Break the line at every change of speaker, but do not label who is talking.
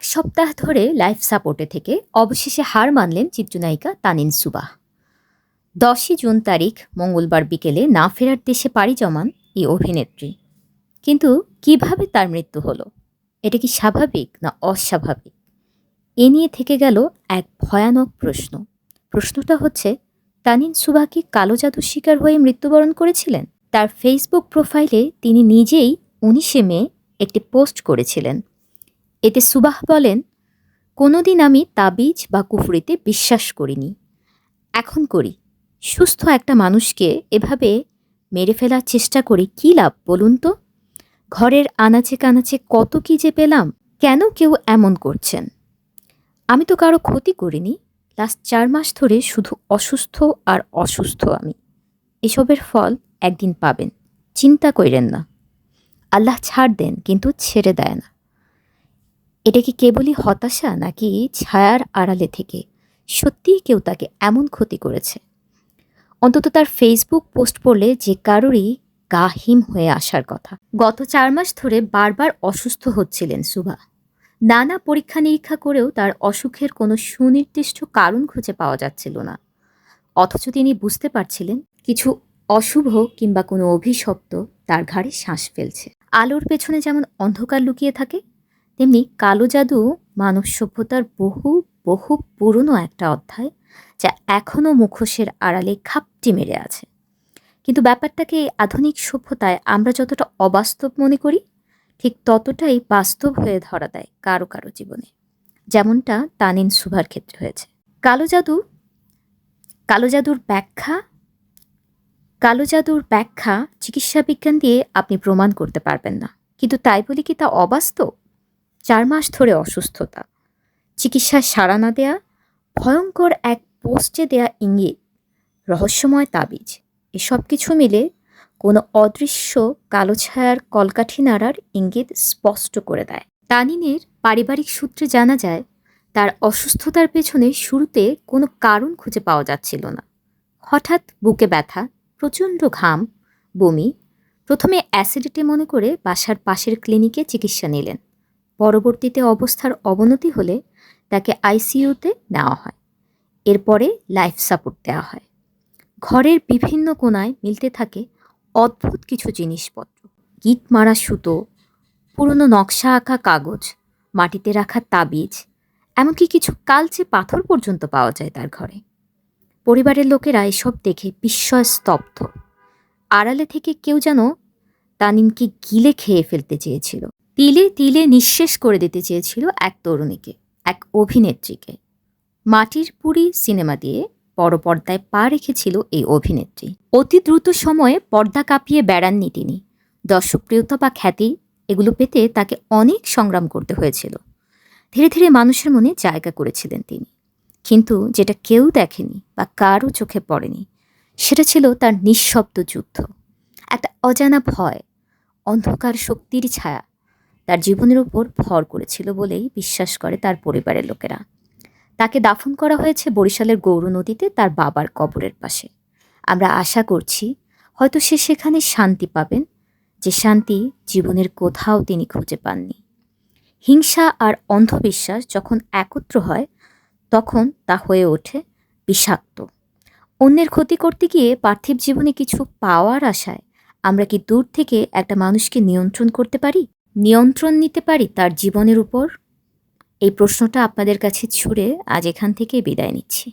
এক সপ্তাহ ধরে লাইফ সাপোর্টে থেকে অবশেষে হার মানলেন চিত্রনায়িকা তানিন সুবাহ। দশই জুন তারিখ মঙ্গলবার বিকেলে না ফেরার দেশে পাড়ি জমান এই অভিনেত্রী। কিন্তু কীভাবে তার মৃত্যু হলো? এটা কি স্বাভাবিক না অস্বাভাবিক? এ নিয়ে থেকে গেল এক ভয়ানক প্রশ্ন। প্রশ্নটা হচ্ছে, তানিন সুবাহ কি কালো জাদুর শিকার হয়ে মৃত্যুবরণ করেছিলেন? তার ফেসবুক প্রোফাইলে তিনি নিজেই উনিশে মে একটি পোস্ট করেছিলেন। এতে সুবাহ বলেন, কোনোদিন আমি তাবিজ বা কুফরিতে বিশ্বাস করিনি। এখন করি। সুস্থ একটা মানুষকে এভাবে মেরে ফেলার চেষ্টা করে কী লাভ বলুন তো? ঘরের আনাচে কানাচে কত কী যে পেলাম, কেন কেউ এমন করছেন? আমি তো কারও ক্ষতি করিনি। লাস্ট চার মাস ধরে শুধু অসুস্থ আর অসুস্থ আমি। এসবের ফল একদিন পাবেন। চিন্তা কইরেন না। আল্লাহ ছাড় দেন, কিন্তু ছেড়ে দেয় না। এটা কি কেবলই হতাশা নাকি ছায়ার আড়ালে থেকে? সত্যিই কেউ তাকে এমন ক্ষতি করেছে? অন্তত তার ফেসবুক পোস্ট পড়লে যে কারোরই গা হিম হয়ে আসার কথা। গত চার মাস ধরে বারবার অসুস্থ হচ্ছিলেন সুভা। নানা পরীক্ষা নিরীক্ষা করেও তার অসুখের কোনো সুনির্দিষ্ট কারণ খুঁজে পাওয়া যাচ্ছিল না। অথচ তিনি বুঝতে পারছিলেন, কিছু অশুভ কিংবা কোনো অভিশপ্ত তার ঘাড়ে শ্বাস ফেলছে। আলোর পেছনে যেমন অন্ধকার লুকিয়ে থাকে তেমনি কালো জাদু মানব সভ্যতার বহু বহু পুরনো একটা অধ্যায় যা এখনও মুখোশের আড়ালে খাপটি মেরে আছে। কিন্তু ব্যাপারটাকে আধুনিক সভ্যতায় আমরা যতটা অবাস্তব মনে করি, ঠিক ততটাই বাস্তব হয়ে ধরা দেয় কারও কারও জীবনে। যেমনটা তানিন সুভার ক্ষেত্রে হয়েছে। কালো জাদু, কালো জাদুর ব্যাখ্যা, কালো জাদুর ব্যাখ্যা চিকিৎসা বিজ্ঞান দিয়ে আপনি প্রমাণ করতে পারবেন না। কিন্তু তাই বলি কি তা অবাস্তব? চার মাস ধরে অসুস্থতা। চিকিৎসায় সাড়া না দেয়া, ভয়ঙ্কর এক পোস্টে দেয়া ইঙ্গিত, রহস্যময় তাবিজ। এসব কিছু মিলে কোনো অদৃশ্য কালো ছায়ার কলকাঠি নাড়ার ইঙ্গিত স্পষ্ট করে দেয়। তানিনের পারিবারিক সূত্রে জানা যায়, তার অসুস্থতার পেছনে শুরুতে কোনো কারণ খুঁজে পাওয়া যাচ্ছিল না। হঠাৎ বুকে ব্যথা, প্রচণ্ড ঘাম, বমি, প্রথমে অ্যাসিডিটি মনে করে বাসার পাশের ক্লিনিকে চিকিৎসা নিলেন। পরবর্তীতে অবস্থার অবনতি হলে তাকে আইসিইউতে নেওয়া হয়। এরপরে লাইফ সাপোর্ট দেওয়া হয়। ঘরের বিভিন্ন কোনায় মিলতে থাকে অদ্ভুত কিছু জিনিসপত্র। গিট মারা সুতো, পুরনো নকশা আঁকা কাগজ, মাটিতে রাখা তাবিজ, এমনকি কিছু কালচে পাথর পর্যন্ত পাওয়া যায় তার ঘরে। পরিবারের লোকেরা এসব দেখে বিস্ময় স্তব্ধ। আড়ালে থেকে কেউ যেন তানিমকে গিলে খেয়ে ফেলতে চেয়েছিল। তিলে তিলে নিঃশেষ করে দিতে চেয়েছিল এক তরুণীকে, এক অভিনেত্রীকে। মাটির পুরী সিনেমা দিয়ে বড় পর্দায় পা রেখেছিল এই অভিনেত্রী। অতি দ্রুত সময়ে পর্দা কাঁপিয়ে বেড়াননি তিনি। দর্শকপ্রিয়তা বা খ্যাতি, এগুলো পেতে তাকে অনেক সংগ্রাম করতে হয়েছিল। ধীরে ধীরে মানুষের মনে জায়গা করেছিলেন তিনি। কিন্তু যেটা কেউ দেখেনি বা কারও চোখে পড়েনি, সেটা ছিল তার নিঃশব্দ যুদ্ধ। একটা অজানা ভয়, অন্ধকার শক্তির ছায়া তার জীবনের উপর ভর করেছিল বলেই বিশ্বাস করে তার পরিবারের লোকেরা। তাকে দাফন করা হয়েছে বরিশালের গৌর নদীতে তার বাবার কবরের পাশে। আমরা আশা করছি হয়তো সে সেখানে শান্তি পাবেন, যে শান্তি জীবনের কোথাও তিনি খুঁজে পাননি। হিংসা আর অন্ধবিশ্বাস যখন একত্র হয়, তখন তা হয়ে ওঠে বিষাক্ত। অন্যের ক্ষতি করতে গিয়ে পার্থিব জীবনে কিছু পাওয়ার আশায় আমরা কি দূর থেকে একটা মানুষকে নিয়ন্ত্রণ করতে পারি? নিয়ন্ত্রণ নিতে পারি তার জীবনের উপর? এই প্রশ্নটা আপনাদের কাছে ছুড়ে আজ এখান থেকে বিদায় নিচ্ছি।